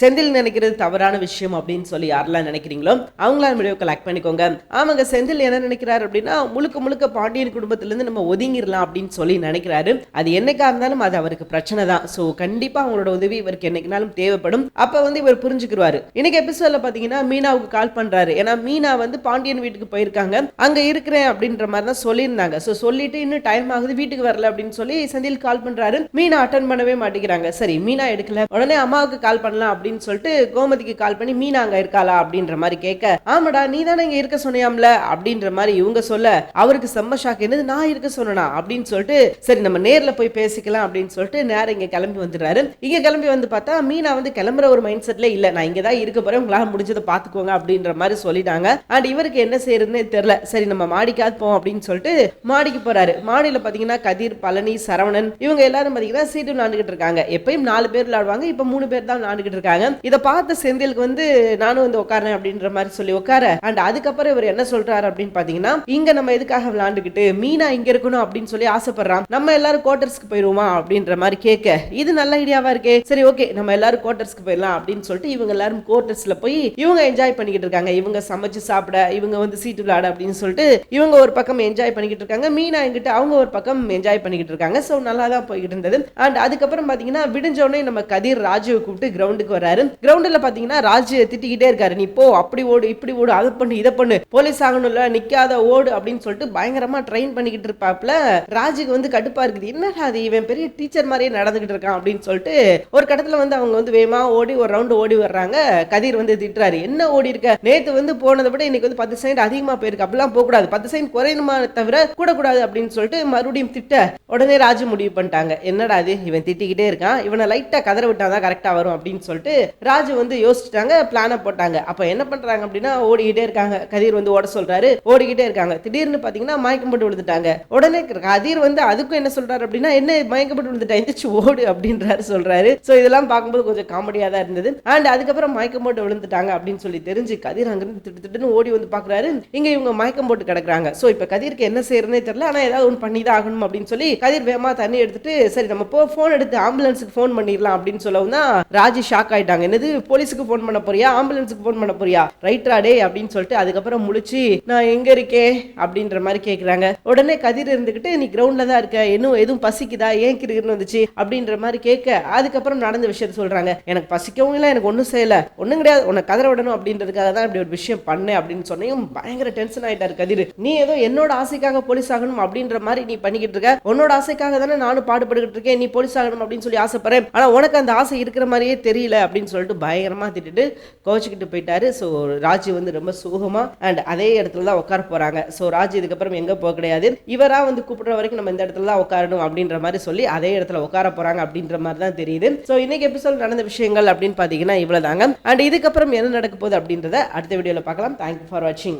செந்தில் நினைக்கிறது தவறான விஷயம் அப்படின்னு சொல்லி யாரெல்லாம் நினைக்கிறீங்களோ அவங்களாம் வீடியோ கலெக்ட் பண்ணிக்கோங்க. ஆமாங்க செந்தில் என்ன நினைக்கிறாரு அப்படின்னா முழுக்க முழுக்க பாண்டியன் குடும்பத்திலேருந்து நம்ம ஒதுங்கிடலாம் அப்படின்னு சொல்லி நினைக்கிறாரு. அது என்னைக்கா இருந்தாலும் அது அவருக்கு பிரச்சனை தான். ஸோ கண்டிப்பா அவங்களோட உதவி இவருக்கு என்னைக்குனாலும் தேவைப்படும். அப்ப வந்து இவர் புரிஞ்சுக்கிறாரு இன்னைக்கு எபிசோட்ல பாத்தீங்கன்னா மீனாவுக்கு கால் பண்றாரு. ஏன்னா மீனா வந்து பாண்டியன் வீட்டுக்கு போயிருக்காங்க. அங்க இருக்கிறேன் அப்படின்ற மாதிரி தான் சொல்லியிருந்தாங்க. ஸோ சொல்லிட்டு இன்னும் டைம் ஆகுது வீட்டுக்கு வரல அப்படின்னு சொல்லி செந்தில் கால் பண்றாரு. மீனா அட்டன் பண்ணவே மாட்டேங்கிறாங்க. சரி மீனா எடுக்கல. உடனே அம்மாவுக்கு கால் பண்ணலாம் அப்படின்னு சொல்லிட்டு கோமதிக்கு கால் பண்ணி மீனா அங்க இருக்காளா? அப்படின்ற மாதிரி கேட்க ஆமாடா நீ தானே இங்க இருக்க சொன்னியாம்ல? அப்படின்ற மாதிரி இவங்க சொல்ல அவருக்கு செம்ம ஷாக் என்னது நான் இருக்க சொன்னா அப்படின்னு சொல்லிட்டு சரி நம்ம நேர்ல போய் பேசிக்கலாம். அப்படின்னு சொல்லிட்டு நேரம் இங்க கிளம்பி வந்துடுறாரு. இங்க கிளம்பி வந்து பார்த்தா மீனா வந்து கிளம்புற ஒரு மைண்ட் செட்ல இல்ல. நான் இங்க தான் இருக்க போறேன். உங்களால முடிஞ்சதை பாத்துக்கோங்க அப்படின்ற மாதிரி சொல்லிட்டாங்க. அண்ட் இவருக்கு என்ன செய்யறதுன்னே தெரியல. சரி நம்ம மாடிக்காது போவோம். அப்படின்னு சொல்லிட்டு மாடிக்கு போறாரு. மாடியில பாத்தீங்கன்னா கதிர் பழனி சரவணன் இவங்க எல்லாரும் பாத்தீங்கன்னா சீட்டு விளாண்டுகிட்டு இருக்காங்க. எப்பயும் நாலு பேர் விளையாடுவாங்க. இப்ப மூணு பேர் தான் விளாண்டுகிட்டு இருக்காங்க. இதை பார்த்த செந்திலுக்கு வந்து நானும் வந்து உட்காரேன் அப்படின்ற மாதிரி சொல்லி உட்கார அண்ட் அதுக்கப்புறம் இவர் என்ன சொல்றாரு அப்படின்னு பாத்தீங்கன்னா இங்க நம்ம எதுக்காக விளாண்டுக்கிட்டு மீனா இங்க இருக்கணும் அப்படின்னு சொல்லி ஆசைப்படுறான். நம்ம எல்லாரும் குவார்டர்ஸ்க்கு போயிருவோமா அப்படின்ற மாதிரி கேட்க இது நல்ல ஐடியாவா இருக்கே? சரி ஓகே நம்ம எல்லாரும் குவார்டர்ஸ்க்கு போயிடலாம் அப்படின்னு சொல்லிட்டு இவங்க எல்லாரும் குவார்டர்ஸ்ல போய் இவங்க என்ஜாய் பண்ணிக்கிட்டு இருக்காங்க. இவங்க சமைச்சு சாப்பிட இவங்க வந்து சீட்டு விளையாட அப்படின்னு சொல்லிட்டு இவங்க ஒரு பக்கம் என்ஜாய் பண்ணிக்கிட்டு இருக்காங்க. மீனா எங்கிட்ட அவங்க ஒரு பக்கம் என்ஜாய் பண்ணிக்கிட்டு இருக்காங்க. ஸோ நல்லா தான் போய்கிட்டு இருந்தது. அண்ட் அதுக்கப்புறம் பாத்தீங்கன்னா விடிஞ்ச உடனே நம்ம கதிர் ராஜுவை கூப்பிட்டு கிரவுண்டுக்கு வர்றாரு கிரவுண்டில் பாத்தீங்கன்னா ராஜ் திட்டிக்கிட்டே இருக்காரு. நீ போ அப்படி ஓடு இப்படி ஓடு அதை பண்ணு இதை பண்ணு போலீஸ் ஆகணும்ல நிக்காத ஓடு அப்படின்னு சொல்லிட்டு பயங்கரமா ட்ரெயின் பண்ணிக்கிட்டு இருப்பாப்ல ராஜுக்கு வந்து கடுப்பாக இருக்குது. என்னடா அது இவன் பெரிய டீச்சர் மாதிரியே நடந்துகிட்டு இருக்கான் அப்படின்னு சொல்லிட்டு ஒரு கட்டத்துல வந்து அவங்க வந்து வேகமாக ஓடி ஒரு ரவுண்டு ஓடி வர்றாங்க. கதிர் வந்து திட்டுறாரு. என்ன ஓடி இருக்க? நேற்று வந்து போனதை விட இன்னைக்கு வந்து பத்து செகண்ட் அதிகமா போயிருக்கு. அப்படிலாம் போக கூடாது பத்து செகண்ட் குறையணுமா தவிர கூட கூடாது அப்படின்னு சொல்லிட்டு மறுபடியும் திட்ட உடனே ராஜு முடிவு பண்ணிட்டாங்க. என்னடா இது? இவன் திட்டிக்கிட்டே இருக்கான். இவனை லைட்டாக கதற விட்டாதான் கரெக்டாக வரும் அப்படின்னு சொல்லிட்டு ராஜு வந்து யோசிச்சுட்டாங்க பிளான போட்டாங்க. அப்ப என்ன பண்றாங்க அப்படின்னா ஓடிக்கிட்டே இருக்காங்க. கதிர் வந்து ஓட சொல்றாரு. ஓடிக்கிட்டே இருக்காங்க. திடீர்னு பாத்தீங்கன்னா மயக்கம் போட்டு விழுந்துட்டாங்க. உடனே கதிர் வந்து அதுக்கும் என்ன சொல்கிறாரு அப்படின்னா என்ன மயக்கம் போட்டு விழுந்துட்டா? எந்திரிச்சு ஓடு அப்படின்றாரு சொல்றாரு. ஸோ இதெல்லாம் பார்க்கும்போது கொஞ்சம் காமெடியா தான் இருந்தது. அண்ட் அதுக்கப்புறம் மயக்கம் போட்டு விழுந்துட்டாங்க அப்படின்னு சொல்லி தெரிஞ்சு கதிர் அங்கிருந்து திட்டு திட்டுன்னு ஓடி வந்து பாக்குறாரு. இங்க இவங்க மயக்கம் போட்டு கிடக்குறாங்க. சோ இப்ப கதிருக்கு என்ன செய்யறதுனே தெரியல. ஆனா ஏதாவது ஒன்று பண்ணி தான் ஆகணும் அப்படின்னு சொல்லி கதிர் வேமா தண்ணி எடுத்துட்டு சரி நம்ம போ ஃபோன் எடுத்து ஆம்புலன்ஸுக்கு ஃபோன் பண்ணிடலாம் அப்படின்னு சொல்லவும் தான் ராஜி ஷாக் ஆயிட்டாங்க. என்னது போலீஸுக்கு ஃபோன் பண்ண போறியா? ஆம்புலன்ஸுக்கு ஃபோன் பண்ண போறியா? ரைட்ரா டே அப்படின்னு சொல்லிட்டு அதுக்கப்புறம் முழிச்சு நான் எங்க இருக்கேன்? அப்படின்ற மாதிரி கேட்குறாங்க உடனே கதிர் இருந்துகிட்டு நீ கிரவுண்ட்ல தான் இருக்க. இன்னும் எதுவும் பசிக்குதா? ஏன் கிருக்குன்னு வந்துச்சு? அப்படின்ற மாதிரி கேட்க அதுக்கப்புறம் நடந்த விஷயத்த சொல்றாங்க. எனக்கு பசிக்கவும் இல்லை எனக்கு ஒன்றும் செய்யல. ஒன்றும் கிடையாது. உன்னை கதற விடணும் அப்படின்றதுக்காக தான் இப்படி ஒரு விஷயம் பண்ணேன். அப்படின்னு சொன்னையும் பயங்கர டென்ஷன் ஆயிட்டாரு கதிர். நீ ஏதோ என்னோட ஆசைக்காக போலீஸ் ஆகணும் அப்படின்ற மாதிரி நீ பண்ணிக்கிட்டு இருக்க. உன்னோட ஆசைக்காக தானே நானும் பாடுபட்டுக்கிட்டு இருக்கேன். நீ போலீஸ் ஆகணும் அப்படின்னு சொல்லி ஆசைப்படுறேன். ஆனா உனக்கு அந்த ஆசை இருக்கிற மாதிரியே தெரியல. அப்படின்னு சொல்லிட்டு பயங்கரமாக திட்டுட்டு கோச்சிக்கிட்டு போயிட்டாரு. ஸோ ராஜு வந்து ரொம்ப சோகமாக அண்ட் அதே இடத்துல தான் உட்கார போகிறாங்க ஸோ ராஜு இதுக்கப்புறம் எங்கே போக கிடையாது. இவராக வந்து கூப்பிடுற வரைக்கும் நம்ம இந்த இடத்துல தான் உட்காரணும் அப்படின்ற மாதிரி சொல்லி அதே இடத்துல உட்கார போகிறாங்க அப்படின்ற மாதிரி தான் தெரியுது. ஸோ இன்னைக்கு எபிசோட் நடந்த விஷயங்கள் அப்படின்னு பார்த்தீங்கன்னா இவ்வளோ தாங்க அண்ட் இதுக்கப்புறம் என்ன நடக்க போகுது அப்படின்றத அடுத்த வீடியோவில் பார்க்கலாம். தேங்க்யூ ஃபார் வாட்சிங்